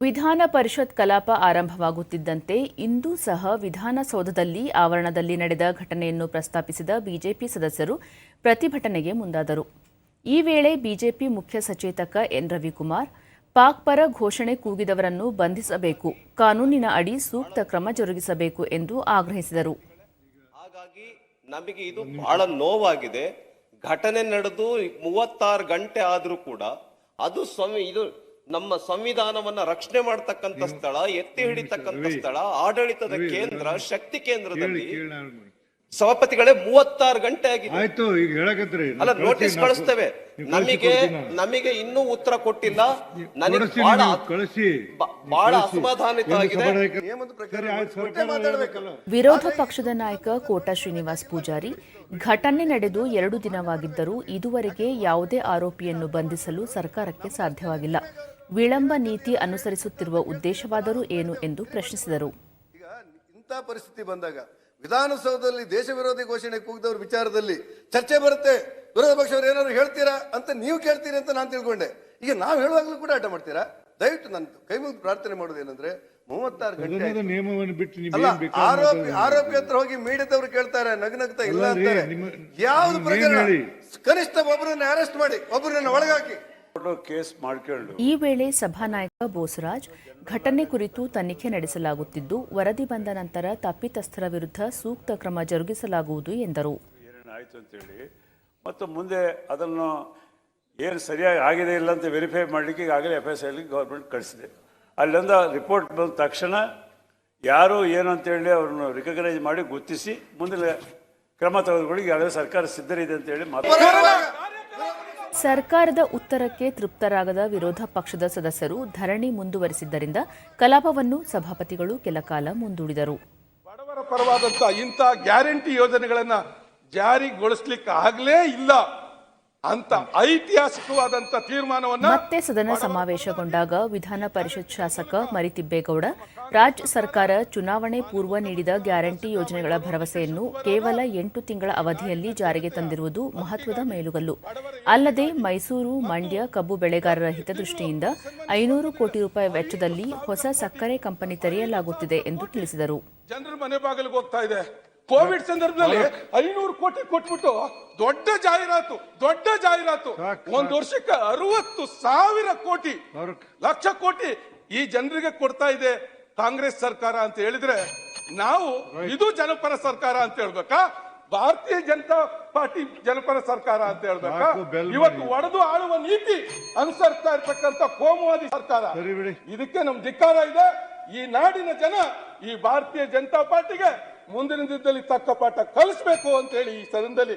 ವಿಧಾನ ಪರಿಷತ್ ಕಲಾಪ ಆರಂಭವಾಗುತ್ತಿದ್ದಂತೆ ಇಂದು ಸಹ ವಿಧಾನಸೌಧದಲ್ಲಿ ಆವರಣದಲ್ಲಿ ನಡೆದ ಘಟನೆಯನ್ನು ಪ್ರಸ್ತಾಪಿಸಿದ ಬಿಜೆಪಿ ಸದಸ್ಯರು ಪ್ರತಿಭಟನೆಗೆ ಮುಂದಾದರು. ಈ ವೇಳೆ ಬಿಜೆಪಿ ಮುಖ್ಯ ಸಚೇತಕ ಎನ್ ರವಿಕುಮಾರ್, ಪಾಕ್ ಪರ ಘೋಷಣೆ ಕೂಗಿದವರನ್ನು ಬಂಧಿಸಬೇಕು, ಕಾನೂನಿನ ಅಡಿ ಸೂಕ್ತ ಕ್ರಮ ಜರುಗಿಸಬೇಕು ಎಂದು ಆಗ್ರಹಿಸಿದರು. ಹಾಗಾಗಿ ನಮಗೆ ಇದು ಬಹಳ ನೋವಾಗಿದೆ. ಘಟನೆ ನಡೆದು ಮೂವತ್ತಾರು ಗಂಟೆ ಆದರೂ ಕೂಡ ಅದು ಸ್ವಾಮಿ ಇದು ನಮ್ಮ ಸಂವಿಧಾನವನ್ನ ರಕ್ಷಣೆ ಮಾಡ್ತಕ್ಕಂಥ ಸ್ಥಳ ಎತ್ತಿ ಹಿಡಿತಕ್ಕಂಥ ಸ್ಥಳ ಆಡಳಿತದ ಕೇಂದ್ರ ಶಕ್ತಿ ಕೇಂದ್ರದಲ್ಲಿ ಸಭಾಪತಿಗಳೇ ಮೂವತ್ತಾರು ಗಂಟೆ ಆಗಿದೆ. ಆಯ್ತು ಈಗ ಹೇಳಕತ್ರಿ ಅಲ್ಲ ನೋಟಿಸ್ ಕಳಿಸ್ತೇವೆ. ನಮಗೆ ನಮಗೆ ಇನ್ನೂ ಉತ್ತರ ಕೊಟ್ಟಿಲ್ಲ. ನನಗೆ ಬಹಳ ಕಳಿಸಿ. ಬಹಳ ಅಸಮಾಧಾನಿತ ಆಗಿದೆ. ವಿರೋಧ ಪಕ್ಷದ ನಾಯಕ ಕೋಟ ಶ್ರೀನಿವಾಸ್ ಪೂಜಾರಿ ಘಟನೆ ನಡೆದು ಎರಡು ದಿನವಾಗಿದ್ದರೂ ಇದುವರೆಗೆ ಯಾವುದೇ ಆರೋಪಿಯನ್ನು ಬಂಧಿಸಲು ಸರ್ಕಾರಕ್ಕೆ ಸಾಧ್ಯವಾಗಿಲ್ಲ. ವಿಳಂಬ ನೀತಿ ಅನುಸರಿಸುತ್ತಿರುವ ಉದ್ದೇಶವಾದರೂ ಏನು ಎಂದು ಪ್ರಶ್ನಿಸಿದರು. ಇಂಥ ಪರಿಸ್ಥಿತಿ ಬಂದಾಗ ವಿಧಾನಸೌಧದಲ್ಲಿ ದೇಶ ವಿರೋಧಿ ಘೋಷಣೆ ಕೂಗಿದವ್ರ ವಿಚಾರದಲ್ಲಿ ಚರ್ಚೆ ಬರುತ್ತೆ. ವಿರೋಧ ಪಕ್ಷವ್ರು ಏನಾದ್ರು ಹೇಳ್ತೀರಾ ಅಂತ ನೀವು ಕೇಳ್ತೀರಿ ಅಂತ ನಾನು ತಿಳ್ಕೊಂಡೆ. ಈಗ ನಾವು ಹೇಳುವಾಗಲೂ ಕೂಡ ಆಟ ಮಾಡ್ತೀರಾ? ದಯವಿಟ್ಟು ನಾನು ಕೈ ಮುಗಿದು ಪ್ರಾರ್ಥನೆ ಮಾಡೋದು ಏನಂದ್ರೆ ಮೂವತ್ತಾರು ಗಂಟೆ ಆರೋಪಿ ಆರೋಪಿ ಹತ್ರ ಹೋಗಿ ಮೀಡಿಯಾದವ್ರು ಕೇಳ್ತಾರೆ ನಗ್ನಗ್ತಾ ಇಲ್ಲ ಅಂತಾರೆ. ಯಾವ್ದು ಪ್ರಕರಣ? ಕನಿಷ್ಠ ಒಬ್ಬರನ್ನ ಅರೆಸ್ಟ್ ಮಾಡಿ ಒಬ್ಬರನ್ನ ಒಳಗಾಕಿ. ಈ ವೇಳೆ ಸಭಾನಾಯಕ ಬೋಸರಾಜ್ ಘಟನೆ ಕುರಿತು ತನಿಖೆ ನಡೆಸಲಾಗುತ್ತಿದ್ದು ವರದಿ ಬಂದ ನಂತರ ತಪ್ಪಿತಸ್ಥರ ವಿರುದ್ಧ ಸೂಕ್ತ ಕ್ರಮ ಜರುಗಿಸಲಾಗುವುದು ಎಂದರು. ಮತ್ತು ಮುಂದೆ ಅದನ್ನು ಏನು ಸರಿಯಾಗಿ ಆಗಿದೆ ಇಲ್ಲ ಅಂತ ವೆರಿಫೈ ಮಾಡಲಿಕ್ಕೆ ಈಗಾಗಲೇ ಎಫ್ ಎಸ್ ಐಲಿ ಗೌರ್ಮೆಂಟ್ ಕಳಿಸಿದೆ. ಅಲ್ಲಿಂದ ರಿಪೋರ್ಟ್ ಬಂದ ತಕ್ಷಣ ಯಾರು ಏನು ಅಂತೇಳಿ ಅವರನ್ನು ರಿಕಗ್ನೈಸ್ ಮಾಡಿ ಗುರ್ತಿಸಿ ಮುಂದೆ ಕ್ರಮ ತೆಗೆದುಕೊಳ್ಳಿ ಈಗಾಗಲೇ ಸರ್ಕಾರ ಸಿದ್ಧರಿದೆ ಅಂತೇಳಿ ಮಾತು. ಸರ್ಕಾರದ ಉತ್ತರಕ್ಕೆ ತೃಪ್ತರಾಗದ ವಿರೋಧ ಪಕ್ಷದ ಸದಸ್ಯರು ಧರಣಿ ಮುಂದುವರೆಸಿದ್ದರಿಂದ ಕಲಾಪವನ್ನು ಸಭಾಪತಿಗಳು ಕೆಲಕಾಲ ಮುಂದೂಡಿದರು. ಬಡವರ ಪರವಾದಂತಹ ಇಂಥ ಗ್ಯಾರಂಟಿ ಯೋಜನೆಗಳನ್ನು ಜಾರಿಗೊಳಿಸಲಿಕ್ಕೆ ಆಗಲೇ ಇಲ್ಲ. ಅಂತ ಐತಿಹಾಸಿಕವಾದಂತ ತೀರ್ಮಾನವನ್ನ ಮತ್ತೆ ಸದನ ಸಮಾವೇಶಗೊಂಡಾಗ ವಿಧಾನ ಪರಿಷತ್ ಶಾಸಕ ಮರಿತಿಬ್ಬೇಗೌಡ ರಾಜ್ಯ ಸರ್ಕಾರ ಚುನಾವಣೆ ಪೂರ್ವ ನೀಡಿದ ಗ್ಯಾರಂಟಿ ಯೋಜನೆಗಳ ಭರವಸೆಯನ್ನು ಕೇವಲ ಎಂಟು ತಿಂಗಳ ಅವಧಿಯಲ್ಲಿ ಜಾರಿಗೆ ತಂದಿರುವುದು ಮಹತ್ವದ ಮೇಲುಗಲ್ಲು. ಅಲ್ಲದೆ ಮೈಸೂರು ಮಂಡ್ಯ ಕಬ್ಬು ಬೆಳೆಗಾರರ ಹಿತದೃಷ್ಟಿಯಿಂದ ಐನೂರು ಕೋಟಿ ರೂಪಾಯಿ ವೆಚ್ಚದಲ್ಲಿ ಹೊಸ ಸಕ್ಕರೆ ಕಂಪನಿ ತೆರೆಯಲಾಗುತ್ತಿದೆ ಎಂದು ತಿಳಿಸಿದರು. ಜನರ ಮನೆ ಬಾಗಿಲಿಗೆ ಹೋಗ್ತಾ ಇದೆ. ಕೋವಿಡ್ ಸಂದರ್ಭದಲ್ಲಿ ಐನೂರು ಕೋಟಿ ಕೊಟ್ಬಿಟ್ಟು ದೊಡ್ಡ ಜಾಹೀರಾತು ದೊಡ್ಡ ಜಾಹೀರಾತು. ಒಂದ್ ವರ್ಷಕ್ಕೆ ಅರವತ್ತು ಸಾವಿರ ಕೋಟಿ ಲಕ್ಷ ಕೋಟಿ ಈ ಜನರಿಗೆ ಕೊಡ್ತಾ ಇದೆ ಕಾಂಗ್ರೆಸ್ ಸರ್ಕಾರ ಅಂತ ಹೇಳಿದ್ರೆ ನಾವು ಇದು ಜನಪರ ಸರ್ಕಾರ ಅಂತ ಹೇಳ್ಬೇಕಾ? ಭಾರತೀಯ ಜನತಾ ಪಾರ್ಟಿ ಜನಪರ ಸರ್ಕಾರ ಅಂತ ಹೇಳ್ಬೇಕಾ? ಇವತ್ತು. ಒಡೆದು ಆಳುವ ನೀತಿ ಅನುಸರಿಸ್ತಾ ಇರ್ತಕ್ಕಂಥ ಕೋಮುವಾದಿ ಸರ್ಕಾರ. ಇದಕ್ಕೆ ನಮ್ ಧಿಕ್ಕಾರ ಇದೆ. ಈ ನಾಡಿನ ಜನ ಈ ಭಾರತೀಯ ಜನತಾ ಪಾರ್ಟಿಗೆ ಮುಂದಿನ ದಿನದಲ್ಲಿ ತಕ್ಕ ಪಾಠ ಕಲಿಸ್ಬೇಕು ಅಂತ ಹೇಳಿ ಈ ಸದನದಲ್ಲಿ